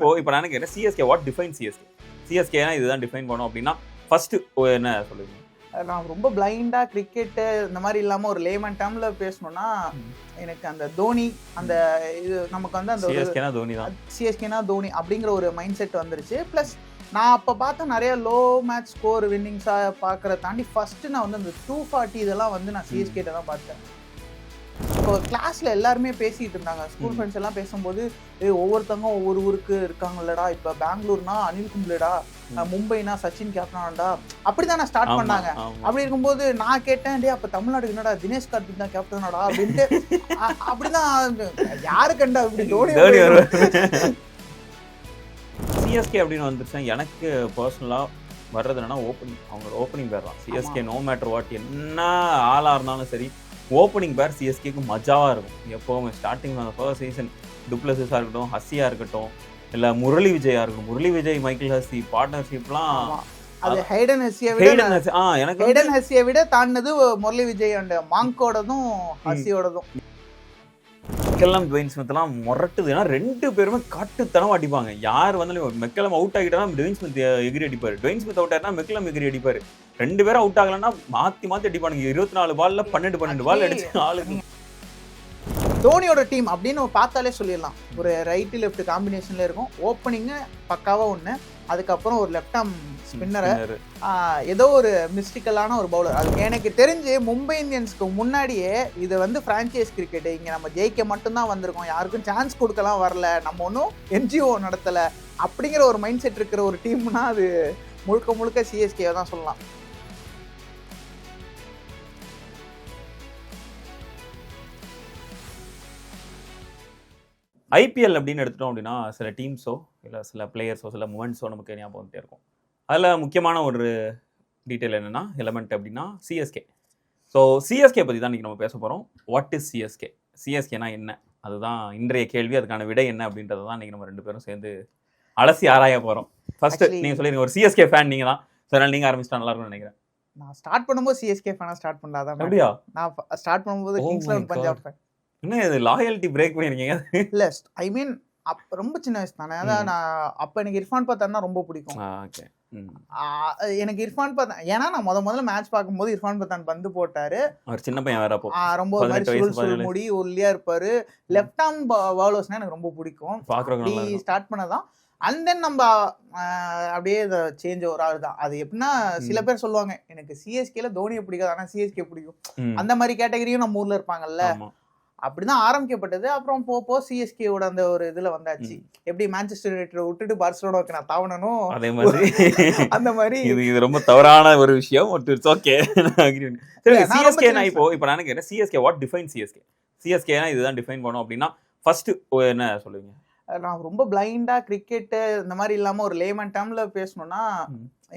இப்போ இப்போ நான் கேட்குறேன் சிஎஸ்கே வாட் டிஃபைன் சிஎஸ்கே சிஎஸ்கேனா இதுதான் டிஃபைன் பண்ணும் அப்படின்னா ஃபர்ஸ்ட் என்ன சொல்லுங்க நான் ரொம்ப பிளைண்டா கிரிக்கெட்டு இந்த மாதிரி இல்லாம ஒரு லேமன் டேர்ம்ல பேசணும்னா. எனக்கு அந்த தோனி அந்த இது நமக்கு வந்து அந்த சிஎஸ்கேனா தோனி தான் சிஎஸ்கேனா தோனி அப்படிங்கிற ஒரு மைண்ட் செட் வந்துருச்சு. ப்ளஸ் நான் அப்போ பார்த்த நிறைய லோ மேட்ச் ஸ்கோர் வின்னிங்ஸாக பார்க்குறத தாண்டி ஃபஸ்ட்டு நான் வந்து அந்த டூ ஃபார்ட்டி இதெல்லாம் வந்து நான் சிஎஸ்கேட்ட தான் பார்த்தேன். இப்போ கிளாஸில் எல்லாருமே பேசிகிட்டு இருந்தாங்க. ஸ்கூல். ஃப்ரெண்ட்ஸ் எல்லாம் பேசும்போது ஏ ஒவ்வொருத்தவங்க ஒவ்வொரு ஊருக்கு இருக்காங்கல்லடா. இப்போ பெங்களூர்னா அனில் கும்ப்ளேடா. மும்பைனா சச்சின் கேப்டனாண்டா அப்படி தான் நான் ஸ்டார்ட் பண்ணாங்க. அப்படி இருக்கும்போது நான் கேட்டேன் டே அப்ப தமிழ்நாடு என்னடா தினேஷ் கார்த்திக் தான் கேப்டனாடா? அப்படின்ட்டு அப்படிதான் யாரு கண்டா இப்படி தோனி சிஎஸ்கே அப்படின்னு வந்துருச்சா எனக்கு பர்சனலாக வர்றது என்னன்னா ஓப்பனிங் அவங்களோட ஓப்பனிங் பேர் தான். சிஎஸ்கே நோ மேட்டர் வாட் என்ன ஆளாக இருந்தாலும் சரி ஓப்பனிங் பேர் சிஎஸ்கேக்கு மஜாவாக இருக்கும். எப்போவுமே ஸ்டார்டிங் ஃபர்ஸ்ட் சீசன் டுப்ளஸஸாக இருக்கட்டும் ஹஸ்ஸியாக இருக்கட்டும் இல்லை முரளி விஜயா இருக்கட்டும். முரளி விஜய் மைக்கேல் ஹஸ்ஸி பார்ட்னர்ஷிப்லாம். அது ஹைடன் ஹெஸ்ஸியை விட எனக்கு ஹைடன் ஹெஸ்ஸியை விட தாண்டினது முரளி விஜய் அண்ட் மாங்கோடதும் ஹஸ்ஸியோடதும் மெக்கலம் டுவைன் ஸ்மித்லாம் முரட்டுது. ஏன்னா ரெண்டு பேருமே காட்டுத்தனமா அடிப்பாங்க. யார் வந்தாலும் மெக்கலம் அவுட் ஆகிட்டா டுவைன் ஸ்மித் எகிரி அடிப்பாரு. டுவைன் ஸ்மித் அவுட் ஆகிட்டா மெக்கலம் எகிரி அடிப்பாரு. ரெண்டு பேரும் அவுட் ஆகலன்னா மாத்தி மாத்தி அடிப்பானுங்க. இருபத்தி நாலு பால்ல பன்னெண்டு பன்னெண்டு பால் அடிச்சு ஆளுக்கு தோனியோட டீம் அப்படின்னு பார்த்தாலே சொல்லிடலாம். ஒரு ரைட்டு லெஃப்ட் காம்பினேஷன்ல இருக்கும். ஓப்பனிங்கு பக்காவா ஒன்று அதுக்கப்புறம் ஒரு லெஃப்ட் ஆம் ஸ்பின்னரை. ஏதோ ஒரு மிஸ்டிக்கலான ஒரு பவுலர் அது எனக்கு தெரிஞ்சு மும்பை இந்தியன்ஸ்க்கு முன்னாடியே இது வந்து ஃப்ரான்ச்சைஸ் கிரிக்கெட் இங்கே நம்ம ஜெயிக்க மட்டும்தான் வந்திருக்கோம். யாருக்கும் சான்ஸ் கொடுக்கலாம் வரல. நம்ம ஒன்றும் என்ஜிஓ நடத்தலை. அப்படிங்கிற ஒரு மைண்ட் செட் இருக்கிற ஒரு டீம்னா அது முழுக்க முழுக்க சிஎஸ்கே தான் சொல்லலாம். ஐபிஎல் அப்படின்னு எடுத்துட்டோம் அப்படின்னா சில டீம்ஸோ இல்லை சில பிளேயர்ஸோ சில மூமெண்ட்ஸோ நமக்கு ஞாபகம் வந்துட்டே இருக்கும். அதில் முக்கியமான ஒரு டீட்டெயில் என்னன்னா எலமெண்ட் அப்படின்னா சிஎஸ்கே ஸோ சிஎஸ்கே பற்றி தான் இன்றைக்கி நம்ம பேச போகிறோம் வாட் இஸ் சிஎஸ்கே சிஎஸ்கேனா என்ன? அதுதான் இன்றைய கேள்வி. அதுக்கான விடை என்ன அப்படின்றத தான் இன்றைக்கி நம்ம ரெண்டு பேரும் சேர்ந்து அலசி ஆராய போகிறோம் ஃபர்ஸ்ட் நீங்கள் சொல்லிருங்க ஒரு சிஎஸ்கே ஃபேன் நீங்கள் தான். ஸோ அதனால் நீங்கள் ஆரம்பிச்சிட்டா நல்லா இருக்கும்னு நினைக்கிறேன். நான் ஸ்டார்ட் பண்ணும்போது சிஎஸ்கே ஃபேனாக ஸ்டார்ட் பண்ணாதான் அப்படியா? நான் ஸ்டார்ட் பண்ணும்போது கிங்ஸ் லெவன் பஞ்சாப் fan. என்ன இது லாயல்ட்டி பிரேக் பண்ணியிருக்கீங்க இல்ல ஐ மீன் அப் ரொம்ப சின்ன வயசு தானே. அதான் நான் அப்போ எனக்கு இர்ஃபான் பார்த்தாருன்னா ரொம்ப பிடிக்கும். எனக்கு இர்ஃபான் பத்தான் ஏன்னா நான் முத முதல்ல மேட்ச் பார்க்கும்போது இர்ஃபான் பத்தான் பந்து போட்டாரு. அவர் சின்ன பையன் வேற ரொம்ப ஒரு மாதிரி சுருள் சுருள். முடி ஒல்லியா இருப்பாரு. லெஃப்ட் ஆர்ம் பவுலர்ஸ்னா எனக்கு ரொம்ப பிடிக்கும். அப்படி ஸ்டார்ட் பண்ணதான். அண்ட் தென் நம்ம அப்படியே சேஞ்ச் ஒரு ஆள் தான். அது எப்படின்னா சில. பேர் சொல்லுவாங்க எனக்கு சிஎஸ்கேல தோனியை பிடிக்காது ஆனா சிஎஸ்கே பிடிக்கும். அந்த மாதிரி கேட்டகரியும் நம்ம ஊர்ல இருப்பாங்கல்ல. அப்படிதான் ஆரம்பிக்கப்பட்டது. அப்புறம் போ போ சிஎஸ்கேவோட அந்த ஒரு இதுல வந்தாச்சு. எப்படி மான்செஸ்டர் யுனைடெட் விட்டுட்டு பார்சலோனாவுக்கு நான் தாவணனும் அதே மாதிரி. அந்த மாதிரி. இது இது ரொம்ப தவறான ஒரு விஷயம் ஓகே சிஎஸ்கே நான் இப்போ இப்போ நான் கேட்குறேன் சிஎஸ்கே வாட் டிஃபைன் சிஎஸ்கே சிஎஸ்கேனா இதுதான் டிஃபைன் பண்ணும் அப்படின்னா ஃபர்ஸ்ட் என்ன சொல்லுவீங்க? நான் ரொம்ப பிளைண்டா கிரிக்கெட்டு இந்த மாதிரி இல்லாம ஒரு லேமன் டேர்ம்ல பேசணும்னா.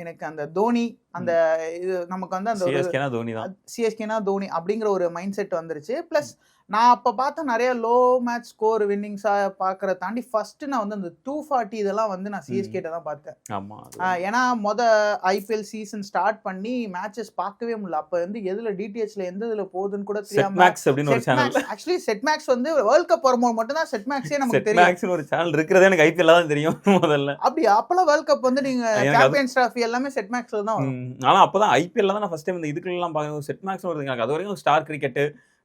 எனக்கு அந்த தோனி அந்த இது நமக்கு வந்து அந்த ஒரு சிஎஸ்கேனா தோனி அப்படிங்கிற ஒரு மைண்ட் செட் வந்துருச்சு. ப்ளஸ் நான் அப்போ பார்த்த நிறைய லோ மேட்ச் ஸ்கோர் வின்னிங்ஸாக பார்க்குறத தாண்டி ஃபர்ஸ்ட் நான் வந்து அந்த டூ ஃபார்ட்டி இதெல்லாம் வந்து நான் சிஎஸ்கேட்ட தான் பார்த்தேன். ஏன்னா மொத ஐபிஎல் சீசன் ஸ்டார்ட் பண்ணி மேட்சஸ் பார்க்கவே முடியல. அப்போ வந்து எதுல டிடிஹெச்ல எந்த இதுல போகுதுன்னு கூட தெரியாம ஆக்சுவலி செட் மேக்ஸ் வந்து வேர்ல்ட் கப் வரும்போது மட்டும் தான் செட் மேக்ஸே நமக்கு தெரியும். ஒரு சேனல் இருக்கிறதே எனக்கு ஐபிஎல் தான் தெரியும் முதல்ல. அப்படி அப்பெல்லாம் வேர்ல்ட் கப் வந்து நீங்க சாம்பியன்ஸ் டிராஃபி எல்லாமே செட் மேக்ஸ்ல தான் ஆனா அப்பதான் ஐபிஎல் தான் நான் ஃபர்ஸ்ட் டைம் இந்த இதுக்குலாம் பார்க்கணும் செட் மேக்ஸ் வருது எனக்கு அது வரைக்கும் Star Cricket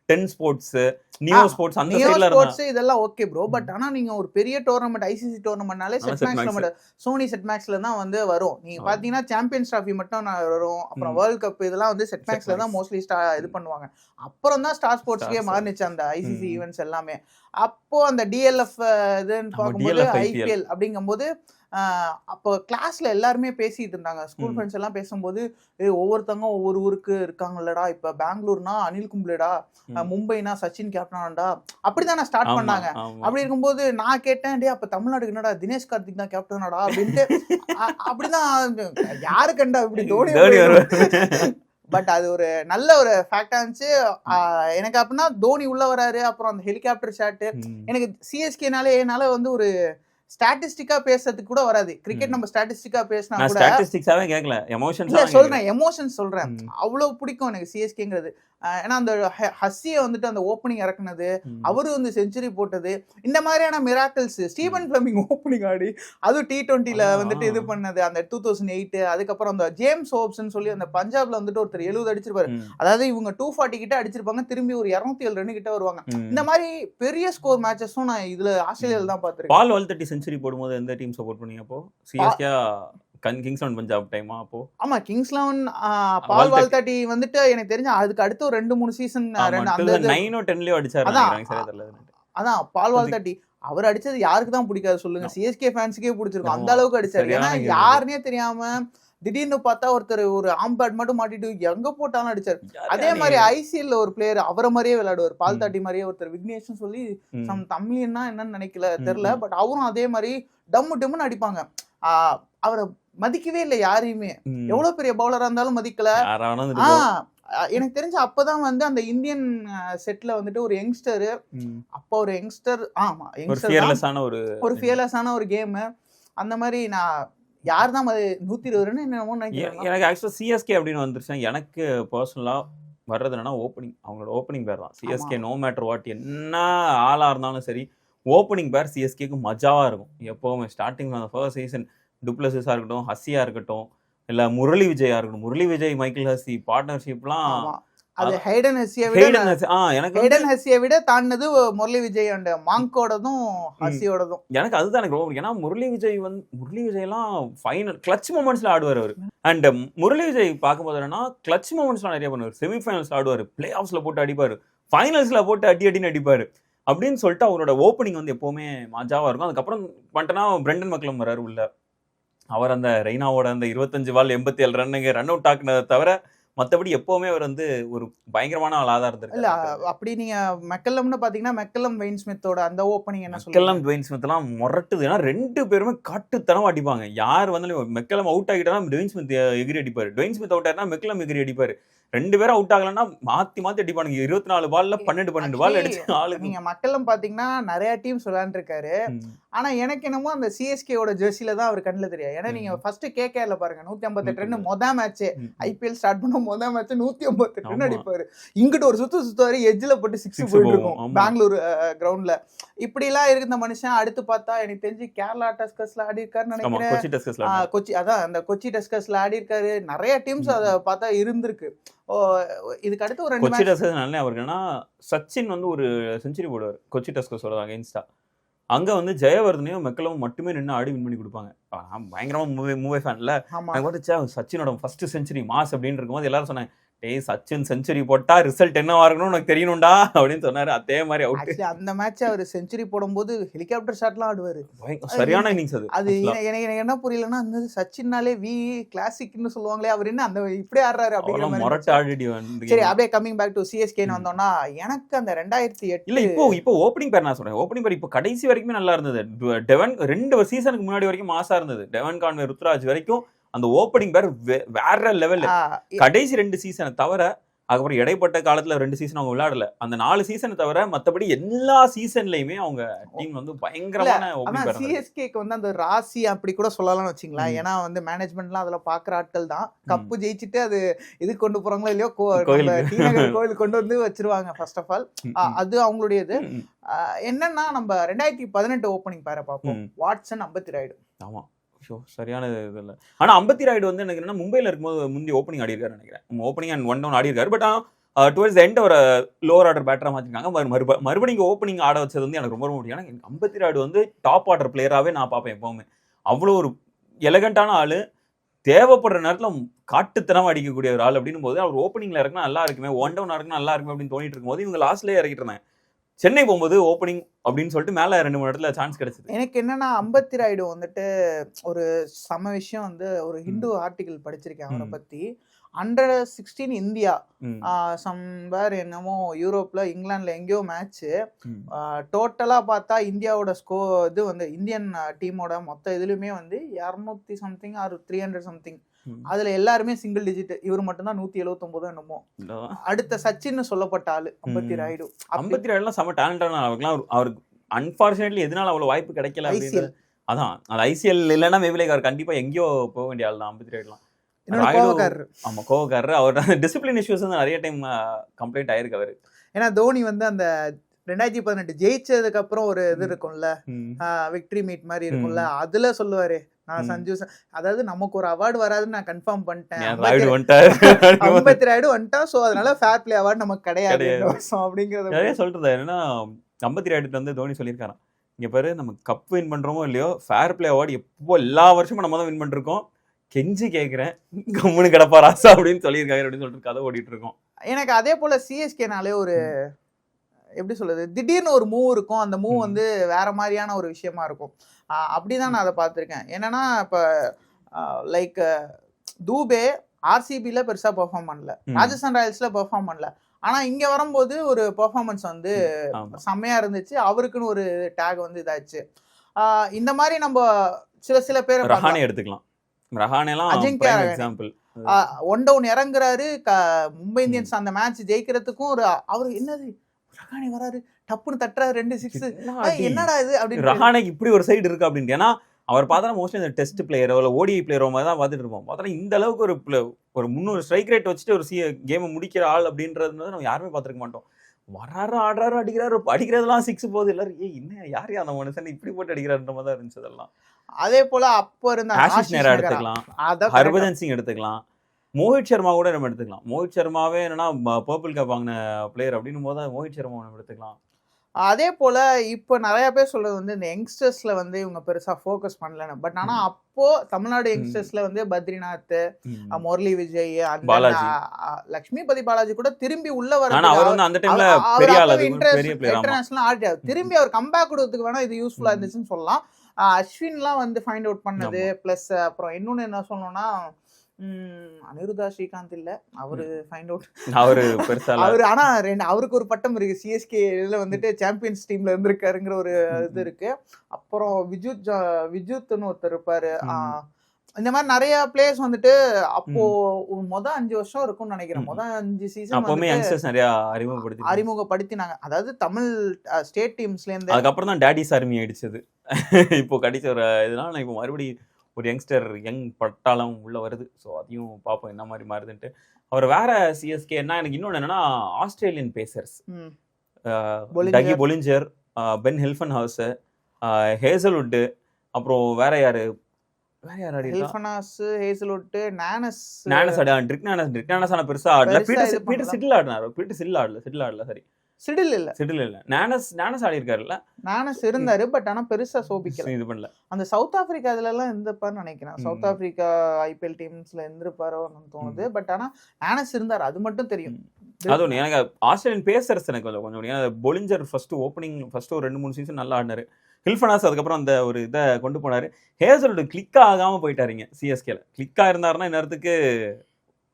Ten Sports Neo Sports அந்த சைடுல ஸ்போர்ட்ஸ் இதெல்லாம் ஓகே ப்ரோ பட் ஆனா நீங்க ஒரு பெரிய டோர்னமெண்ட் ஐசிசி டோர்னமெண்ட்னாலே செட் max. மட்டும் சோனி செட் மேக்ஸ்ல தான் வந்து வரும் நீங்க. பாத்தீங்கன்னா சாம்பியன்ஸ் டிராஃபி மட்டும் நான் வரும் அப்புறம். வேர்ல்ட் கப் இதெல்லாம் வந்து செட் மேக்ஸ்ல தான். மோஸ்ட்லி ஸ்டா இது பண்ணுவாங்க அப்புறம் தான் ஸ்டார் ஸ்போர்ட்ஸ்க்கே. மாறினுச்சு அந்த ஐசிசி. ஈவெண்ட்ஸ் எல்லாமே அப்போ அந்த டிஎல்எஃப் இதுன்னு பார்க்கும்போது. ஐபிஎல் அப்படிங்கும்போது ஆஹ், அப்போ கிளாஸ்ல எல்லாருமே பேசிட்டு இருந்தாங்க ஸ்கூல். ஃப்ரெண்ட்ஸ் எல்லாம் பேசும்போது ஒவ்வொருத்தவங்க ஒவ்வொரு ஊருக்கு இருக்காங்கல்லடா இப்ப பெங்களூர்னா அனில் கும்ப்ளேடா. மும்பைனா சச்சின் கேப்டனாண்டா அப்படிதான் நான் ஸ்டார்ட் பண்ணாங்க. அப்படி இருக்கும்போது நான் கேட்டேன் டே அப்ப தமிழ்நாடு என்னடா தினேஷ் கார்த்திக் தான் கேப்டனாடா அப்படின்ட்டு அப்படிதான் யாரு கண்டா இப்படி தோனி. பட் அது ஒரு நல்ல ஒரு ஃபேக்டா இருந்துச்சு எனக்கு அப்படின்னா தோனி உள்ள வராரு அப்புறம் அந்த ஹெலிகாப்டர் ஷாட் ம். எனக்கு சிஎஸ்கேனாலே என்னால வந்து ஒரு ஸ்டாட்டிஸ்டிக்கா பேசுறதுக்கு கூட வராது. கிரிக்கெட். நம்ம ஸ்டாட்டிஸ்டிக்கா பேசினா கூட ஸ்டாட்டிஸ்டிக்ஸாவே கேட்கல இல்ல எமோஷன்ஸ் சொல்றேன். எமோஷன் சொல்றேன். அவ்வளவு பிடிக்கும் எனக்கு சிஎஸ்கேங்கிறது ஏன்னா அந்த ஹஸ்ஸிய வந்துட்டு அந்த ஓப்பனிங் இறக்குனது அவரு வந்து செஞ்சுரி போட்டது இந்த மாதிரியான மிராக்கிள்ஸ் ஸ்டீவன் பிளமிங் ஓப்பனிங் ஆடி அதுவும் டி டுவெண்ட்டில. வந்துட்டு இது பண்ணது அந்த டூ தௌசண்ட் எயிட் அதுக்கப்புறம் அந்த ஜேம்ஸ் ஹோப்ஸ்னு சொல்லி அந்த பஞ்சாப்ல வந்துட்டு ஒருத்தர் எழுபது அடிச்சிருப்பாரு. அதாவது இவங்க டூ ஃபார்ட்டி கிட்ட அடிச்சிருப்பாங்க திரும்பி ஒரு இரநூத்தி ஏழு ரன் கிட்ட வருவாங்க. இந்த மாதிரி பெரிய ஸ்கோர் மேட்சஸும் நான் இதுல ஆஸ்திரேலியால தான் பார்த்திருக்கேன். செஞ்சுரி போடும்போது எந்த டீம் சப்போர்ட் பண்ணீங்க அப்போ சிஎஸ்கே கன் கிங்ஸ் லெவன் பஞ்சாப் டைமா அப்போ ஆமா கிங்ஸ் லெவன் பால் வால்தட்டி. வந்துட்டு எனக்கு தெரிஞ்ச அதுக்கு அடுத்து ஒரு ரெண்டு மூணு சீசன் ரெண்டு நைனோ டென்லயோ அடிச்சாரு அதான். பால் வால்தாட்டி அவர் அடிச்சது யாருக்கு தான் பிடிக்காது சொல்லுங்க சிஎஸ்கே ஃபேன்ஸுக்கே பிடிச்சிருக்கும் அந்த. அளவுக்கு அடிச்சாரு ஏன்னா. யாருன்னே தெரியாம திடீர்னு பார்த்தா ஒருத்தர் ஒரு ஆம்பேட் மட்டும் மாட்டிட்டு எங்க போட்டாலும் அடிச்சாரு அதே மாதிரி ஐசிஎல்ல ஒரு பிளேயர் அவரை மாதிரியே விளையாடுவார் பால். தாட்டி மாதிரியே ஒருத்தர் விக்னேஷ்னு சொல்லி. சம் தமிழ்னா என்னன்னு நினைக்கல தெரியல. பட் அவரும் அதே மாதிரி டம்மு டம்முன்னு அடிப்பாங்க அவரை மதிக்கவே இல்லை யாரையுமே. எவ்வளவு பெரிய பவுலரா இருந்தாலும் மதிக்கல. எனக்கு தெரிஞ்ச அப்பதான் வந்து அந்த இந்தியன் செட்ல வந்துட்டு ஒரு யங்ஸ்டர். அப்போ ஒரு யங்ஸ்டர் ஆமா யங்ஸ்டர் ஒரு ஒரு ஃபியர்லெஸ்ஸான ஒரு கேம் அந்த மாதிரி நான் யார் தான் அது நூத்தி இருபது ரன் என்னமோ எனக்கு ஆக்சுவலா சிஎஸ்கே அப்படின்னு வந்துருச்சுன்னா எனக்கு பர்சனலா வர்றது என்னன்னா ஓப்பனிங் அவங்களோட ஓப்பனிங் பேர் தான். சிஎஸ்கே நோ மேட்டர் வாட் என்ன ஆளா இருந்தாலும் சரி ஓப்பனிங் பேர் சிஎஸ்கேக்கு மஜாவா இருக்கும். எப்பவுமே ஸ்டார்டிங் அந்த ஃபர்ஸ்ட் சீசன் டுப்ளஸஸா இருக்கட்டும் ஹஸ்ஸியா இருக்கட்டும் இல்ல முரளி விஜயா இருக்கட்டும் முரளி விஜய் மைக்கேல் ஹஸ்ஸி பார்ட்னர்ஷிப்லாம் அது ஹைடன் ஹெஸ்ஸியை விட ஆ எனக்கு ஹைடன் ஹெஸ்ஸியை விட தாண்டது முரளி விஜய் அண்ட் மாங்கோடதும் ஹஸ்ஸியோடதும் எனக்கு அதுதான் எனக்கு ரொம்ப பிடிக்கும். ஏன்னா முரளி விஜய் வந்து முரளி விஜய்லாம் ஃபைனல் கிளச் மூமெண்ட்ஸ்ல ஆடுவார் அவர். அண்ட் முரளி விஜய் பார்க்கும்போது என்னன்னா கிளச் மூமெண்ட்ஸ்லாம் நிறைய பண்ணுவார். செமிஃபைனல்ஸ்ல ஆடுவார். பிளே ஆஃப்ஸ்ல போட்டு அடிப்பார். ஃபைனல்ஸ்ல போட்டு அடி அடின்னு அடிப்பார். அப்படின்னு சொல்லிட்டு அவரோட ஓப்பனிங் வந்து எப்பவுமே மஜாவா இருக்கும். அதுக்கப்புறம் பண்ணிட்டனா பிரெண்டன் மக்களம் வராரு உள்ள. அவர் அந்த ரெய்னாவோட அந்த இருபத்தஞ்சு பால் எண்பத்தி ஏழு ரன்னுங்க ரன் அவுட் ஆக்குனதை தவிர மற்றபடி எப்பவுமே அவர் வந்து ஒரு பயங்கரமான ஆளாக தான் இல்ல இருந்திருக்காரு அப்படி நீங்க மெக்கல்லம்னு பாத்தீங்கன்னா மெக்கல்லம் வெயின் ஸ்மித்தோட அந்த ஓப்பனிங் என்ன மெக்கலம் டுவைன் ஸ்மித்லாம் முரட்டுது. ஏன்னா ரெண்டு பேருமே காட்டுத்தனம் அடிப்பாங்க. யார் வந்தாலும் மெக்கலம் அவுட் ஆகிட்டா டுவைன் ஸ்மித் எகிரி அடிப்பாரு. டுவைன் ஸ்மித் அவுட் ஆயிட்டா மெக்கலம் எகிரி அடிப்பாரு. ரெண்டு பேரும் அவுட் ஆகலன்னா மாத்தி மாத்தி அடிப்பானுங்க. இருபத்தி நாலு பால்ல பன்னெண்டு பன்னெண்டு பால் அடிச்சு ஆளுங்க. நீங்க மக்களம் பாத்தீங்கன்னா நிறைய டீம்ஸ் விளையாண்டுருக்காரு. ம். ஆனா எனக்கு என்னமோ அந்த சிஎஸ்கேவோட ஜெர்சில தான் அவர் கண்ணுல தெரியும் ஏன்னா நீங்க ம். ஃபர்ஸ்ட் கேகேல பாருங்க நூத்தி ஐம்பத்தெட்டு ரன் நூத்தி மொத மேட்ச் ம். ஐபிஎல் ஸ்டார்ட் பண்ண மொத மேட்ச் நூத்தி ஐம்பத்தெட்டு ரன். அடிப்பாரு இங்கிட்டு ஒரு சுத்து சுத்துவாரு எஜ்ஜில் போட்டு சிக்ஸ் போயிட்டு இருக்கும். பெங்களூர் கிரவுண்ட்ல இப்படி எல்லாம் இருக்கு இந்த மனுஷன் அடுத்து பார்த்தா எனக்கு தெரிஞ்சு கேரளா டஸ்கர்ஸ்ல ஆடி இருக்காருன்னு நினைக்கிறேன் கொச்சி அதான் அந்த கொச்சி டஸ்கர்ஸ்ல ஆடி இருக்காரு நிறைய டீம்ஸ். அதை பார்த்தா இருந்திருக்கு ஓ இதுக்கு அடுத்து ஒரு ரெண்டு கொச்சி மேட்ச் அவருக்கு சச்சின் வந்து ஒரு செஞ்சுரி போடுவார் கொச்சி டஸ்கஸோட அகைன்ஸ்டா அங்க வந்து ஜெயவர்தனையும் மெக்கலவும் மட்டுமே நின்று ஆடி வின் பண்ணி கொடுப்பாங்க. ஆ, நான் பயங்கரமா மூவே மூவே ஃபேன்ல எனக்கு வந்து ச்சே, சச்சினோட ஃபர்ஸ்ட் செஞ்சுரி மாஸ் அப்படின்னு இருக்கும்போது எல்லாரும் சொன்னாங்க டேய் சச்சின் செஞ்சுரி போட்டா ரிசல்ட் என்னவா இருக்கணும்னு உனக்கு தெரியணும்டா அப்படின்னு சொன்னாரு. அதே மாதிரி அவுட் அந்த மேட்ச் அவர் செஞ்சுரி போடும்போது ஹெலிகாப்டர் ஷாட்லாம் ஆடுவாரு. சரியான இன்னிங்ஸ் அது. அது. எனக்கு எனக்கு எனக்கு என்ன புரியலன்னா அந்த சச்சின்னாலே வி கிளாசிக்னு சொல்லுவாங்களே அவர் என்ன அந்த இப்படி ஆடுறாரு மாதிரி மொரட்டு இருந்துச்சு. ஆடி வந்து சரி அப்படியே கம்மிங் பேக் டு சிஎஸ்கேன்னு. வந்தோம்னா எனக்கு அந்த ரெண்டாயிரத்தி எட்டு இல்ல இப்போ இப்போ ஓப்பனிங் பேர் நான் சொல்றேன். ஓப்பனிங் பேர் இப்போ கடைசி வரைக்குமே நல்லா இருந்தது. டெவன் ரெண்டு சீசனுக்கு முன்னாடி வரைக்கும் மாசா இருந்தது. டெவன் கான்வே ருத்ராஜ் வரைக்கும் அந்த ஓப்பனிங் பேர் வேற லெவல் கடைசி ரெண்டு சீசனை தவிர அதுக்கப்புறம் இடைப்பட்ட காலத்துல ரெண்டு சீசன் அவங்க விளையாடல. அந்த நாலு சீசனை தவிர மத்தபடி எல்லா சீசன்லயுமே அவங்க டீம் வந்து பயங்கரமான. சிஎஸ்கேக்கு வந்து அந்த ராசி அப்படி கூட சொல்லலாம்னு வச்சுங்களேன். ஏன்னா வந்து மேனேஜ்மெண்ட்லாம் அதுல பாக்குற ஆட்கள் தான். கப்பு ஜெயிச்சுட்டு அது இது கொண்டு போறாங்களோ இல்லையோ கோயில் கொண்டு வந்து வச்சிருவாங்க ஃபர்ஸ்ட் ஆஃப் ஆல். அது அவங்களுடையது. என்னன்னா நம்ம ரெண்டாயிரத்தி பதினெட்டு ஓப்பனிங் பேரை பார்ப்போம் ம். வாட்சன் ஐம்பத்தி ராய்டு ஆமா. ஷோ சரியான இது இல்லை. ஆனா அம்பத்தி ராய்டு வந்து எனக்கு என்னன்னா மும்பைல இருக்கும்போது முந்தி ஓப்பனிங் ஆடி இருக்காரு நினைக்கிறேன் ஓப்பனிங் அண்ட் ஒன் டவுன் ஆடி இருக்காரு பட் டுவெல்ஸ் எண்ட் ஒரு லோவர் ஆர்டர் பேட்டரா மாத்திருக்காங்க. மறு- மறுப மறுபடியும் ஓப்பனிங் ஆட வச்சது வந்து எனக்கு ரொம்ப ரொம்ப பிடிக்கும். ஏன்னா எனக்கு அம்பத்தி ராய்டு வந்து டாப் ஆர்டர் பிளேயராகவே நான் பார்ப்பேன் எப்பவுமே. அவ்வளோ ஒரு எலகண்டான ஆளு. தேவைப்படுற நேரத்தில் காட்டுத்தனம் அடிக்கக்கூடிய ஒரு ஆள் அப்படின்னு போது அவர் ஓப்பனிங்ல இறக்குனா நல்லா இருக்குமே ஒன் டவுன் இருக்குன்னா நல்லா இருக்குமே அப்படின்னு தோணிட்டு இருக்கும்போது இவங்க லாஸ்ட்லேயே இறக்கிட்டு இருந்தேன் சென்னை போகும்போது ஓப்பனிங் அப்படின்னு சொல்லிட்டு மேல ரெண்டு மூணு இடத்துல சான்ஸ் கிடைச்சது. எனக்கு என்னன்னா அம்பத்தி ராய்டு வந்துட்டு ஒரு சம விஷயம் வந்து ஒரு ஹிந்து ஆர்டிகிள் படிச்சிருக்கேன் அவரை ம். அண்டர் சிக்ஸ்டீன் இந்தியா சம்வேர் என்னமோ யூரோப்ல இங்கிலாந்துல எங்கேயோ மேட்ச் ம். டோட்டலா பார்த்தா இந்தியாவோட ஸ்கோ இது வந்து இந்தியன் டீமோட மொத்த இதுலயுமே வந்து இரநூத்தி something or three hundred something. அதுல எல்லாருமே சிங்கிள் டிஜிட் இவர் மட்டும் தான் நூத்தி எழுபத்தொன்பதோ என்னமோ. அடுத்த சச்சின்னு சொல்லப்பட்ட ஆளு அம்பத்தி ம். ராய்டு ஐம்பத்தி ரெண்டுலாம் செம்ம டேலண்டான அவருக்குலாம் அவருக்கு அன்பார்ச்சுனேட்லி எதனால அவ்வளவு வாய்ப்பு கிடைக்கல அதான். அது ஐசிஎல் இல்லைன்னா மேபி லைக் அவர் கண்டிப்பா எங்கேயோ போக வேண்டிய ஆள் தான் அம்பத்தி ராய்டுலாம். கோவக்காரர் ஆமா கோவக்காரர் அவர் டிசிப்ளின் இஷ்யூஸ் வந்து நிறைய டைம் கம்ப்ளைண்ட் ஆயிருக்கு அவரு ஏன்னா தோனி வந்து அந்த ரெண்டாயிரத்தி பதினெட்டு ஜெயிச்சதுக்கு அப்புறம் ஒரு இது இருக்கும்ல விக்டரி மீட் மாதிரி இருக்கும்ல அதுல சொல்லுவாரு நான். சஞ்சு அதாவது நமக்கு ஒரு அவார்டு வராதுன்னு நான் கன்ஃபார்ம் பண்ணிட்டேன் ஐம்பத்தி ராய்டு ஐம்பத்தி வந்துட்டான் சோ அதனால ஃபேர் பிளே அவார்டு நமக்கு கிடையாது அப்படிங்கறது நிறைய சொல்றது என்னன்னா அம்பத்தி ராய்டு வந்து தோனி சொல்லியிருக்காராம் இங்க பாரு நம்ம கப் வின் பண்றோமோ இல்லையோ ஃபேர் பிளே அவார்டு எப்போ எல்லா வருஷமும் நம்ம தான் வின் பண்ணிருக்கோம் கெஞ்சி கேக்குறேன். கம்முனு கிடப்பா ராசா அப்படின்னு சொல்லியிருக்காரு அப்படின்னு சொல்லிட்டு கதை ஓடிட்டு இருக்கோம். எனக்கு அதே போல சிஎஸ்கேனாலே ஒரு எப்படி சொல்றது திடீர்னு ஒரு மூவ் இருக்கும். அந்த மூவ். வந்து வேற மாதிரியான ஒரு விஷயமா இருக்கும். அப்படிதான் நான் அதை பார்த்துருக்கேன். என்னன்னா இப்போ லைக் தூபே ஆர்சிபியில் பெருசா பெர்ஃபார்ம் பண்ணல. ராஜஸ்தான் ராயல்ஸ்ல பெர்ஃபார்ம் பண்ணல. ஆனா இங்க வரும்போது ஒரு பெர்ஃபார்மன்ஸ் வந்து ஆமா. செம்மையா இருந்துச்சு. அவருக்குன்னு ஒரு டேக் வந்து இதாச்சு. இந்த மாதிரி நம்ம சில சில பேர் எடுத்துக்கலாம். ரஹானே எல்லாம் Ajinkya Rahane. Example one down இறங்குறாரு Mumbai Indians அந்த மேட்ச் ஜெயிக்கிறதுக்கும் ஒரு அவரு என்னது ரஹானே வராரு டப்புன்னு தட்டுறாரு ரெண்டு சிக்ஸ் என்னடா இது? அப்படின்னு. ரஹானேக்கு இப்படி ஒரு சைடு இருக்கு அப்படின்ட்டு ஏன்னா அவர் பார்த்தா மோஸ்ட்லி இந்த டெஸ்ட் பிளேயரோ இல்லை ஓடிஐ பிளேயரோ மாதிரி தான் பார்த்துட்டு இருப்போம். பார்த்தா இந்த அளவுக்கு ஒரு ஒரு முந்நூறு ஸ்ட்ரைக் ரேட் வச்சுட்டு ஒரு சி கேமை முடிக்கிற ஆள் அப்படின்றது நம்ம யாருமே பார்த்துருக்க மாட்டோம். வராரு ஆடுறாரு அடிக்கிறாரு அடிக்கிறதெல்லாம் சிக்ஸ் போகுது. எல்லாரும் ஏய் என்ன யார் அந்த மனுஷன்? இப்படி போட்டு அடிக்கிறாருன்ற மாதிரி தான் இருந்துச்சு அதெல்லாம். அதே போல அப்ப இருந்த ஆஷிஷ் நேரா. எடுத்துக்கலாம். ஹர்பஜன் சிங் எடுத்துக்கலாம். மோஹித் சர்மா கூட நம்ம எடுத்துக்கலாம். மோஹித் சர்மாவே என்னன்னா பர்பிள் கப் வாங்கின பிளேயர் அப்படின்னும் போது மோஹித் சர்மா நம்ம எடுத்துக்கலாம். அதே போல இப்போ நிறைய பேர் சொல்றது வந்து இந்த யங்ஸ்டர்ஸ்ல வந்து இவங்க பெருசா ஃபோக்கஸ் பண்ணலன்னு. பட் ஆனா அப்போ தமிழ்நாடு யங்ஸ்டர்ஸ்ல வந்து பத்ரிநாத் முரளி விஜய் லக்ஷ்மிபதி பாலாஜி கூட திரும்பி உள்ள வர இன்டர்நேஷனல் ஆடிட்டார். திரும்பி அவர் கம்பேக் கொடுத்ததுக்கு வேணா இது யூஸ்ஃபுல்லா ம். இருந்துச்சுன்னு சொல்லலாம். அஸ்வின்லாம் வந்து ஃபைண்ட் அவுட் பண்ணது. பிளஸ் அப்புறம் இன்னொன்னு என்ன சொல்லணும்னா ம், அனிருத்தா ஸ்ரீகாந்த் இல்ல. அவரு ஃபைண்ட் அவுட் அவரு பெருசா. அவரு ஆனா ரெண்டு அவருக்கு ஒரு பட்டம் இருக்கு. சிஎஸ்கே இதுல வந்துட்டு சாம்பியன்ஸ் டீம்ல இருந்திருக்காருங்கிற ஒரு இது இருக்கு. அப்புறம் விஜுத் விஜுத்னு ஒருத்தர் இருப்பாரு. இந்த மாதிரி நிறைய பிளேயர்ஸ் வந்துட்டு அப்போ மொத அஞ்சு வருஷம் இருக்கும்னு நினைக்கிறேன். ம். மொத அஞ்சு சீசன் அப்பவுமே யங்ஸ்டர்ஸ் நிறைய அறிமுகப்படுத்தி அறிமுகப்படுத்தினாங்க. அதாவது தமிழ் ஸ்டேட் டீம்ஸ்ல இருந்து அதுக்கப்புறம் தான் டேடி சார்மி ஆயிடுச்சது இப்போ கடிச்ச ஒரு இதனால இப்போ மறுபடியும் ஒரு யங்ஸ்டர் யங் பட்டாளம் உள்ள வருது. ஸோ அதையும் பார்ப்போம் என்ன மாதிரி மாறுதுன்ட்டு. அவர் வேற சிஎஸ்கே என்ன எனக்கு இன்னொன்று என்னன்னா Australian pacers Dougie. Bollinger Ben Hilfenhaus Hazlewood அப்புறம் வேற யாரு? வேற யார் ஆடி ஹெல்ஃபனாஸ் ஹேசல்வுட் நானஸ். நானஸ் ஆடி ட்ரிக் நானஸ் ட்ரிக் நானஸ் ஆனா பெருசா ஆடல. பீட்டர் பீட்டர் பண்ணல. சிட்டில் ஆடினாரு? பீட்டர் சிட்டில் ஆடல சிட்டில் ஆடல சரி. சிடில் இல்ல. சிட்டில் இல்ல. நானஸ் நானஸ் ஆடி இருக்காருல்ல நானஸ் இருந்தாரு பட் ஆனா பெருசா சோபிக்கல. இது பண்ணல. அந்த சவுத் ஆப்பிரிக்கா எல்லாம் இருந்திருப்பாருன்னு நினைக்கிறேன். சவுத் ஆப்பிரிக்கா ஐபிஎல் டீம்ஸ்ல இருந்திருப்பாரோன்னு தோணுது. பட் ஆனா ஆனஸ் இருந்தாரு அது மட்டும் தெரியும். அது ஒன்று எனக்கு ஆஸ்திரேலியன் பேசர்ஸ் எனக்கு கொஞ்சம் கொஞ்சம் ஏன்னா பொலிஞ்சர் ஃபர்ஸ்ட் ஓப்பனிங் ஃபர்ஸ்ட் ஒரு ரெண்டு மூணு சீசன் நல்லா ஆடினாரு. ஹில்ஃபனாஸ் அதுக்கப்புறம் அந்த ஒரு இதை கொண்டு போனாரு. ஹேசல்வுட் கிளிக் ஆகாம போயிட்டாருங்க சிஎஸ்கேல கிளிக் ஆயிருந்தாருன்னா இந்நேரத்துக்கு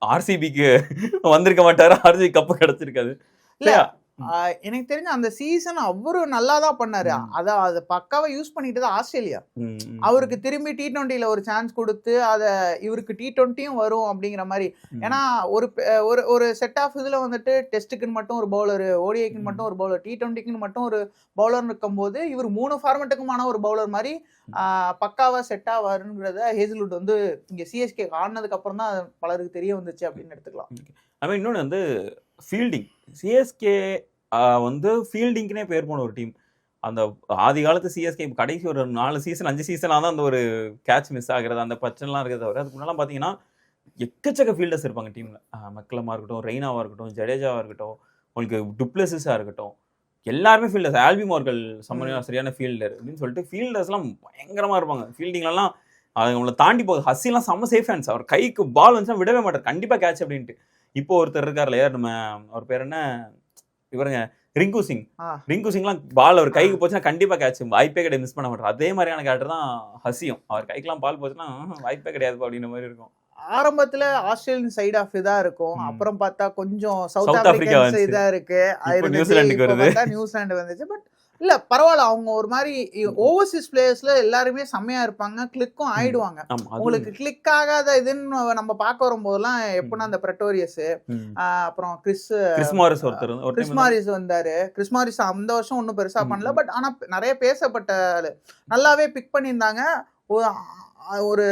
ஆர்சிபிக்கு வந்திருக்க மாட்டாரு. ஆர்சிபி கப்பு கிடைச்சிருக்காது. இல்ல இல்லையா? எனக்கு தெரிஞ்ச அந்த சீசன் அவரு நல்லா தான் பண்ணாரு. ம். அத பக்காவா யூஸ் பண்ணிட்டு தான் ஆஸ்திரேலியா. அவருக்கு திரும்பி டி டுவெண்ட்டில ஒரு சான்ஸ் கொடுத்து அத இவருக்கு டி டுவெண்ட்டியும் வரும் அப்படிங்கிற மாதிரி. ஏன்னா ஒரு ஒரு ஒரு செட் ஆஃப் இதுல வந்துட்டு டெஸ்ட்டுக்குன்னு மட்டும் ஒரு பவுலர் ஓடிஐக்குன்னு மட்டும் ஒரு பவுலர் டி டுவெண்ட்டிக்குன்னு மட்டும் ஒரு பவுலர் இருக்கும்போது இவர் மூணு ஃபார்மெட்டுக்குமான ஒரு பவுலர் மாதிரி பக்காவா செட் ஆவாருங்கிறத ஹேசல்வுட் வந்து இங்க சிஎஸ்கே ஆடினதுக்கு அப்புறம் தான் பலருக்கு தெரிய வந்துச்சு அப்படின்னு எடுத்துக்கலாம். அதுமாதிரி இன்னொன்று வந்து ஃபீல்டிங் சிஎஸ்கே வந்து ஃபீல்டிங்க்குனே பேர் போன ஒரு டீம் அந்த ஆதி காலத்து சிஎஸ்கே கடைசி ஒரு நாலு சீசன் அஞ்சு சீசனாக தான் அந்த ஒரு கேட்ச் மிஸ் ஆகுறது அந்த பிரச்சனைலாம் இருக்கிறத தவிர அதுக்கு முன்னெல்லாம் பார்த்தீங்கன்னா எக்கச்சக்க ஃபீல்டர்ஸ் இருப்பாங்க டீமில் மக்களமாக இருக்கட்டும் ரெய்னாவாக இருக்கட்டும் ஜடேஜாவாக இருக்கட்டும் உங்களுக்கு டுப்ளசிஸாக இருக்கட்டும் எல்லாருமே ஃபீல்டர்ஸ் ஆல்பி மார்கல் சம்மனியா சரியான ஃபீல்டர் அப்படின்னு சொல்லிட்டு ஃபீல்டர்ஸ்லாம் பயங்கரமாக இருப்பாங்க. ஃபீல்டிங்லலாம் அது உங்களை தாண்டி போகுது. ஹஸ்ஸிலாம் செம்ம சேஃப் ஹேண்ட்ஸ் அவர் கைக்கு பால் வந்துச்சுன்னா விடவே மாட்டார். கண்டிப்பாக கேட்ச் அப்படின்ட்டு. இப்போ ஒருத்தர் இருக்கார்ல யார் நம்ம அவர் பேர் என்ன? இவருங்க ரிங்கு சிங். ரிங்கு சிங்லாம் பால் அவர் கைக்கு போச்சுன்னா கண்டிப்பா கேட்ச் வாய்ப்பே கிடையாது மிஸ் பண்ண மாட்டார். அதே மாதிரியான கேரக்டர் தான் ஹசியும். அவர் கைக்கெல்லாம் பால் போச்சுன்னா "ம்ஹும், வாய்ப்பே கிடையாது அப்படின்ற மாதிரி இருக்கும். ஆரம்பத்துல ஆஸ்திரேலியன் சைடு ஆஃப் இதா இருக்கும். அப்புறம் பார்த்தா கொஞ்சம் சவுத் வந்துச்சு. இதா இருக்கு. இப்போ நியூசிலாந்துக்கு வருது. நியூசிலாந்து வந்துச்சு. பட் இல்ல பரவாயில்ல அவங்க ஒரு மாதிரி ஓவர்சீஸ் பிளேயர்ஸ்ல எல்லாருமே செம்மையா இருப்பாங்க கிளிக்கும் ஆயிடுவாங்க. உங்களுக்கு கிளிக் ஆகாத இதுன்னு நம்ம பார்க்க வரும்போதெல்லாம் எப்படின்னா அந்த பிரட்டோரியஸ். அப்புறம் கிறிஸ் கிறிஸ் மாரிஸ் ஒருத்தர் வந்து- ஒரு கிறிஸ் time வந்து- மாரிஸ் வந்தாரு. கிறிஸ் மாரிஸ் அந்த வருஷம் ஒன்றும் பெருசா பண்ணல. பட் ஆனா நிறைய பேசப்பட்ட ஆளு. நல்லாவே பிக் பண்ணியிருந்தாங்க. ஒரு ஒரு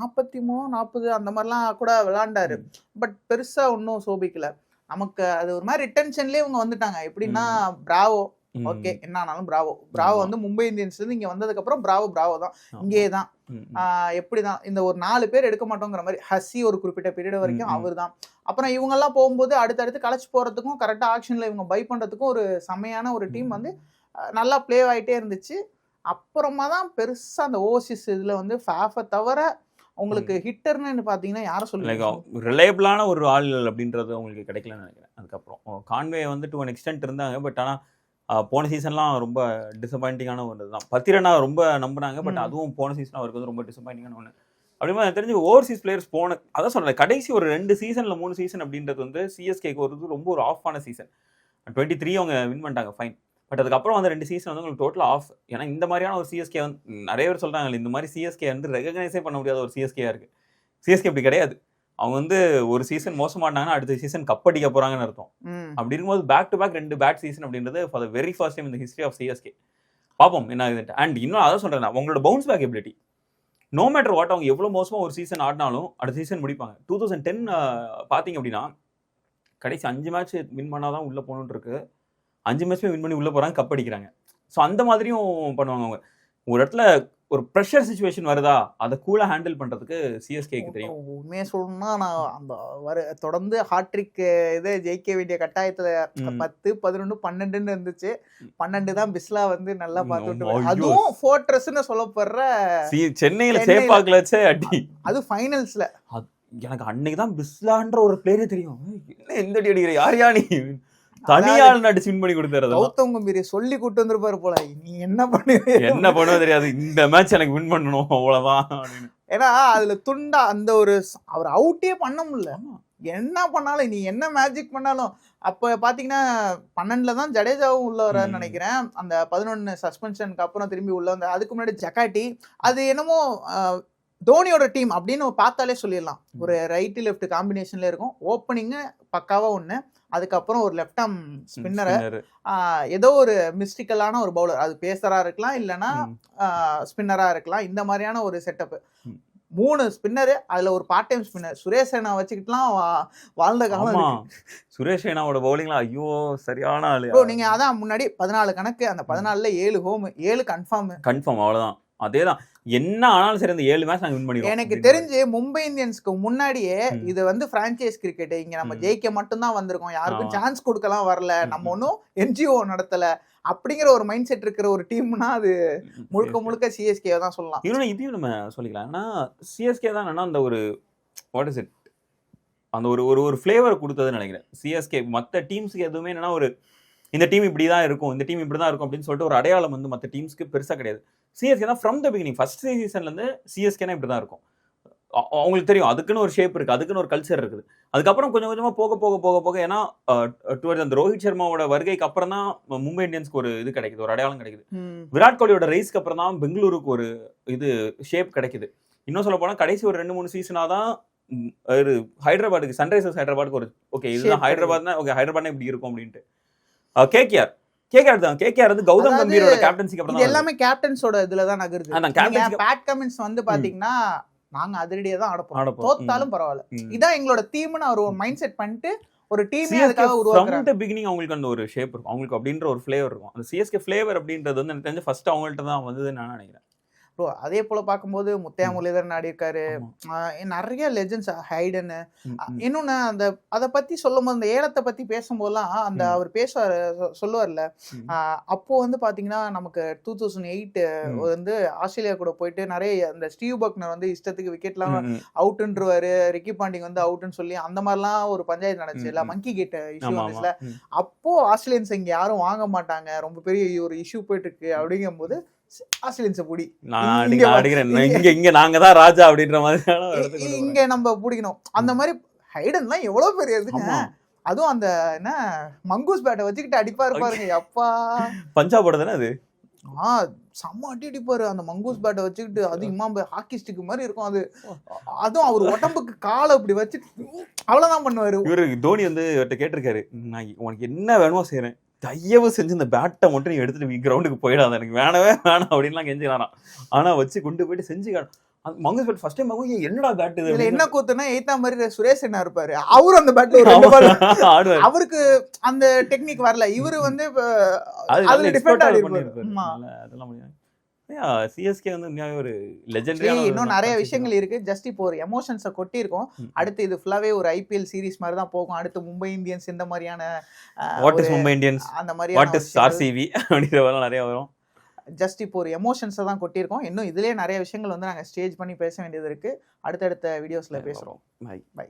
நாற்பத்தி மூணு நாற்பது அந்த மாதிரிலாம் கூட விளையாண்டாரு பட் பெருசா ஒன்றும் சோபிக்கல. நமக்கு அது ஒரு மாதிரி ரிட்டன்ஷன்லயே இவங்க வந்துட்டாங்க. எப்படின்னா பிராவோ. ஓகே என்ன ஆனாலும் பிராவோ பிராவோ. வந்து மும்பை இந்தியன்ஸ்ல இருந்து இங்க வந்ததுக்கு அப்புறம் பிராவோ பிராவோ தான். இங்கே தான். ஆஹ் எப்படிதான்? இந்த ஒரு நாலு பேர் எடுக்க மாட்டோங்கிற மாதிரி ஹசி ஒரு குறிப்பிட்ட பீரியட் வரைக்கும். அவர் தான் அப்புறம் இவங்கெல்லாம் போகும்போது அடுத்தடுத்து களைச்சு போறதுக்கும் கரெக்டா ஆக்ஷன்ல இவங்க பை பண்றதுக்கும் ஒரு செமையான ஒரு டீம் வந்து நல்லா ப்ளே ஆயிட்டே இருந்துச்சு. அப்புறமா தான் பெருசா அந்த ஓசிஸ் இதுல வந்து ஃபேஃபை தவிர உங்களுக்கு ஹிட்டர்னு பாத்தீங்கன்னா யாரை லைக் சொல்லுங்க ரிலையபிளான ஒரு ஆள் அப்படின்றது உங்களுக்கு கிடைக்கலன்னு நினைக்கிறேன். அதுக்கப்புறம். கான்வே வந்து டு ஒன் எக்ஸ்டென்ட் இருந்தாங்க பட் ஆனால் போன சீசன்லாம் ரொம்ப டிசப்பாயிண்டிங்கான ஒரு இதுதான் பத்திரனா ரொம்ப நம்பினாங்க பட். அதுவும் போன சீசன் அவருக்கு வந்து ரொம்ப டிசப்பாயிண்டிங்கான ஒன்று அப்படிமா தெரிஞ்சு ஓவர்சீஸ் பிளேயர்ஸ் போன அதான் சொல்றேன் கடைசி ஒரு ரெண்டு சீசன்ல மூணு சீசன் அப்படின்றது வந்து சிஎஸ்கேக்கு ஒரு ரொம்ப ஒரு ஆஃப் ஆன சீசன் டுவெண்ட்டி த்ரீ அவங்க வின் பண்ணிட்டாங்க ஃபைன் பட் அதுக்கப்புறம் வந்து ரெண்டு சீசன் வந்து உங்களுக்கு டோட்டல் ஆஃப் ஏன்னா இந்த மாதிரியான ஒரு சிஎஸ்கே வந்து நிறைய பேர் சொல்றாங்க இந்த மாதிரி சிஎஸ்கே வந்து ரெகனைஸே பண்ண முடியாத ஒரு சிஎஸ்கேயா இருக்கு. சிஎஸ்கே இப்படி கிடையாது. அவங்க வந்து ஒரு சீசன் மோசமாட்டாங்கன்னா அடுத்த சீசன் கப் அடிக்க போறாங்கன்னு அர்த்தம். அப்படி இருக்கும்போது பேக் டு பேக் ரெண்டு பேட் சீசன் அப்படின்றது for the very first time இந்த ஹிஸ்ட்ரி ஆஃப் சிஎஸ்கே பார்ப்போம் என்ன அண்ட் இன்னும் அதான் சொல்றேன் நான், அவங்களோட bounce back ability no matter what அவங்க எவ்வளோ மோசமா ஒரு சீசன் ஆடினாலும் அடுத்த சீசன் முடிப்பாங்க. டூ தௌசண்ட் டென் பார்த்தீங்க அப்படின்னா கடைசி அஞ்சு மேட்ச் வின் பண்ணாதான் உள்ள போகணுன்னு இருக்கு. அஞ்சு மேட்ச்மே வின் பண்ணி உள்ள போறாங்க கப் அடிக்கிறாங்க. ஸோ அந்த மாதிரியும் பண்ணுவாங்க அவங்க. ஒரு இடத்துல ஒரு ப்ரெஷர் சுச்சுவேஷன் வருதா? அதை கூலாக ஹேண்டில் பண்றதுக்கு சிஎஸ்கேக்கு தெரியும். உண்மையை சொல்லணும்னா நான் அந்த வர தொடர்ந்து ஹாட்ரிக் இதை ஜெயிக்க வேண்டிய கட்டாயத்துல. பத்து பதினொன்று பன்னெண்டுன்னு இருந்துச்சு. பன்னெண்டு தான் பிஸ்லா வந்து நல்லா பார்த்துட்டு. அதுவும் ஃபோர்ட்ரஸ்ன்னு சொல்லப்படுற சென்னையில சேப்பாக்கில் வச்சே அடி. அது ஃபைனல்ஸ்ல எனக்கு அன்னைக்கு தான் பிஸ்லான்ற ஒரு பிளேயரே தெரியும். என்ன எந்த அடி அடிக்கிற? யார் யா நீ தனியாள் நடிச்சு வின் பண்ணி கொடுத்தாரு கௌதம் கம்பீர் சொல்லி கூட்டு வந்திருப்பாரு போல நீ என்ன பண்ணுவ? என்ன பண்ணுவோ தெரியாது. இந்த மேட்ச் எனக்கு வின் பண்ணணும் அவ்வளவுதான் ஏன்னா அதுல துண்டா அந்த ஒரு அவர் அவுட்டே பண்ண முடியல. என்ன பண்ணாலும் நீ என்ன மேஜிக் பண்ணாலும் அப்ப பாத்தீங்கன்னா பன்னெண்டுல தான் ஜடேஜாவும் உள்ள வரான்னு. நினைக்கிறேன். அந்த பதினொன்னு சஸ்பென்ஷனுக்கு அப்புறம் திரும்பி உள்ள வந்த அதுக்கு முன்னாடி ஜக்காட்டி அது என்னமோ தோனியோட டீம் அப்படின்னு பார்த்தாலே சொல்லிடலாம். ஒரு ரைட்டு லெஃப்ட் காம்பினேஷன்ல இருக்கும். ஓப்பனிங்கு பக்காவா ஒண்ணு. அதுக்கப்புறம் ஒரு லெஃப்ட் ஆர்ம் ஸ்பின்னரை. ஏதோ ஒரு மிஸ்டிக்கலான ஒரு பவுலர் அது பேசரா இருக்கலாம் இல்லைன்னா. ஸ்பின்னரா இருக்கலாம். இந்த மாதிரியான ஒரு செட்டப். மூணு ஸ்பின்னரு அதுல ஒரு part time spinner Suresh Raina வச்சுக்கிட்டுலாம் வாழ்ந்த காலம் ஆமா. சுரேஷ் ரெய்னாவோட பவுலிங்ல ஐயோ சரியான ஆளு. நீங்க அதான் முன்னாடி பதினாலு கணக்கு. அந்த பதினாலுல ஏழு ஹோம் ஏழு கன்ஃபார்ம் கன்ஃபார்ம் அவ்வளவுதான். அதேதான். என்ன ஆனாலும் சரி இந்த ஏழு மேட்ச் நாங்க வின் பண்ணிடுவோம் எனக்கு. தெரிஞ்சு மும்பை இந்தியன்ஸ்க்கு முன்னாடியே. இது வந்து பிரான்ச்சைஸ் கிரிக்கெட் இங்க நம்ம. ஜெயிக்க மட்டும்தான் வந்திருக்கோம் யாருக்கும். சான்ஸ் கொடுக்கலாம் வரல நம்ம. ஒன்றும் என்ஜிஓ நடத்தல அப்படிங்கிற ஒரு மைண்ட் செட் இருக்கிற ஒரு டீம்னா அது முழுக்க. முழுக்க சிஎஸ்கே தான் சொல்லலாம் இன்னொன்று இதையும் நம்ம சொல்லிக்கலாம் ஏன்னா சிஎஸ்கே தான் என்னன்னா அந்த ஒரு வாட் இஸ் இட் அந்த ஒரு ஒரு ஒரு ஃப்ளேவர் கொடுத்ததுன்னு நினைக்கிறேன் சிஎஸ்கே மற்ற டீம்ஸ்க்கு எதுவுமே என்னன்னா ஒரு இந்த டீம் இப்படி தான் இருக்கும் இந்த டீம் இப்படி தான் இருக்கும் அப்படின்னு சொல்லிட்டு ஒரு அடையாளம் வந்து மற்ற டீம்ஸ்க்கு பெருசாக கிடையாது சிஎஸ்கே தான் ஃப்ரம் த பிகினிங் ஃபர்ஸ்ட் சீசன்லேருந்து சிஎஸ்கேனா இப்படி தான் இருக்கும். அவங்களுக்கு தெரியும். அதுக்குன்னு ஒரு ஷேப் இருக்குது அதுக்குன்னு ஒரு கல்ச்சர் இருக்குது. அதுக்கப்புறம் கொஞ்சம் கொஞ்சமாக போக போக போக போக ஏன்னா டுவர்ட்ஸ் அந்த ரோஹித் சர்மாவோட வருகைக்கு அப்புறம் தான் மும்பை இந்தியன்ஸ்க்கு ஒரு இது கிடைக்குது. ஒரு அடையாளம் கிடைக்குது. விராட் கோலியோட ரைஸ்க்கு அப்புறம் தான் பெங்களூருக்கு ஒரு இது ஷேப் கிடைக்குது. இன்னும் சொல்ல போனா கடைசி ஒரு ரெண்டு மூணு சீசனாக தான் ஒரு ஹைதராபாத்துக்கு சன்ரைசர்ஸ் ஹைதராபாத்துக்கு ஒரு ஓகே இதுதான் Shape ஹைதராபாத் தான் ஓகே ஹைதராபாத் இப்படி இருக்கும் அப்படின்ட்டு. கேகேஆர். கேகேஆர் தான். கேகேஆர் வந்து கௌதம் கம்பீரோட கேப்டன்சிக்கு அப்புறம் எல்லாமே கேப்டன்ஸோட இதுல தான் நகருது. பேட் கமின்ஸ் வந்து பாத்தீங்கன்னா நாங்க அதிரடியா தான் ஆடப்போம். தோத்தாலும் பரவாயில்ல. இதான் எங்களோட டீம்னு அவர் ஒரு மைண்ட் செட் பண்ணிட்டு ஒரு டீமே அதுக்காக உருவாக்குறாங்க பிகினிங் அவங்களுக்கு அந்த ஒரு ஷேப் இருக்கும். அவங்களுக்கு அப்படின்ற ஒரு ஃப்ளேவர் இருக்கும். அந்த சிஎஸ்கே ஃப்ளேவர் அப்படின்றது வந்து எனக்கு தெரிஞ்சு ஃபர்ஸ்ட் அவங்கள்ட்ட தான் வந்ததுன்னு நான் நினைக்கிறேன். ப்ரோ அதே போல பார்க்கும்போது முத்தையா முரளிதரன் ஆடி இருக்காரு ஆமா. ஆஹ் நிறைய லெஜெண்ட்ஸ் ஹைடன். இன்னொன்னு அந்த அதை பத்தி சொல்லும்போது அந்த ஏலத்தை பத்தி பேசும்போதெல்லாம் அந்த. அவர் பேசுவாரு சொல்லுவார்ல அப்போ வந்து பாத்தீங்கன்னா நமக்கு டூ தௌசண்ட் எயிட். வந்து ஆஸ்திரேலியா கூட போயிட்டு நிறைய அந்த ஸ்டீவ் பக்னர் வந்து இஷ்டத்துக்கு விக்கெட்லாம். அவுட்ன்றவாரு ரிக்கி பாண்டிங் வந்து அவுட்னு சொல்லி அந்த மாதிரிலாம் ஒரு பஞ்சாயத்து நடந்துச்சு இல்ல. மங்கி கேட் இஷ்யூ வந்துச்சுல. அப்போ ஆஸ்திரேலியன்ஸ் இங்க யாரும் வாங்க மாட்டாங்க ரொம்ப பெரிய ஒரு இஷ்யூ போயிட்டு இருக்கு அப்படிங்கும்போது ஆஸ்திரேலியன்ஸை புடி. நான் அடிக்கிறேன். இங்க- இங்க நாங்க தான் ராஜா அப்படின்ற கொண்டு இங்க நம்ம பிடிக்கணும். அந்த மாதிரி ஹைடன்லாம் எவ்வளவு பெரிய இதுங்க. அதுவும் அந்த என்ன மங்கூஸ் பேட்டை வச்சுக்கிட்டு அடிப்பாரு பாருங்க அப்பா பஞ்சாபோட தானே அது? ஆ செம்ம அடி அடிப்பாரு. அந்த மங்கூஸ் பேட்டை வச்சுக்கிட்டு அது இம்மா ஹாக்கி ஸ்டிக் மாதிரி இருக்கும் அது. அதுவும் அவர் உடம்புக்கு காலை இப்படி வச்சுட்டு அவ்வளவுதான் பண்ணுவாரு. இவரு தோனி வந்து இவர்கிட்ட கேட்டிருக்காரு. நான் உனக்கு என்ன வேணுமோ செய்றேன். தயவு செஞ்சு இந்த பேட்டை மட்டும் நீ எடுத்துட்டு கிரவுண்டுக்கு போயிடாத எனக்கு வேணவே வேணாம் அப்படின்லாம் கெஞ்சிக்கிறாராம் ஆனா வச்சு கொண்டு போயிட்டு செஞ்சு மங்கஸ் பேட் ஃபர்ஸ்ட் டைம் என்னடா பேட் இது. என்ன கூத்துனா எய்த்தா மாதிரி சுரேஷ் என்ன இருப்பாரு அவரும் அந்த பேட்ல ரெண்டு ஆடுவாரு அவருக்கு அந்த டெக்னிக் வரல இவரு வந்து அதுல நல்ல different ஆ expert ஆ இருப்பாரு. பண்ணியிருப்பாரு. ஆமா. நல்ல- அதெல்லாம் சிஎஸ்கே வந்து உண்மையாவே ஒரு சரி, லெஜெண்டரியான இன்னும் நிறைய விஷயங்கள் இருக்கு. ஜஸ்ட் இப்போ ஒரு எமோஷன்ஸை கொட்டி இருக்கோம். அடுத்து இது ஃபுல்லாவே ஒரு ஐபிஎல் சீரிஸ் மாதிரி தான் போகும். அடுத்து மும்பை இந்தியன்ஸ் இந்த மாதிரியான வாட் இஸ் மும்பை இந்தியன்ஸ் அந்த வாட் மாதிரியான இஸ் ஆர்சிபி அப்படிங்கிற மாதிரி நிறைய வரும். ஜஸ்ட் இப்போ ஒரு எமோஷன்ஸை தான் கொட்டியிருக்கோம். இன்னும் இதுலயே நிறைய விஷயங்கள் வந்து நாங்க ஸ்டேஜ் பண்ணி பேச வேண்டியது இருக்கு. அடுத்தடுத்த வீடியோஸ்ல பேசுறோம். By by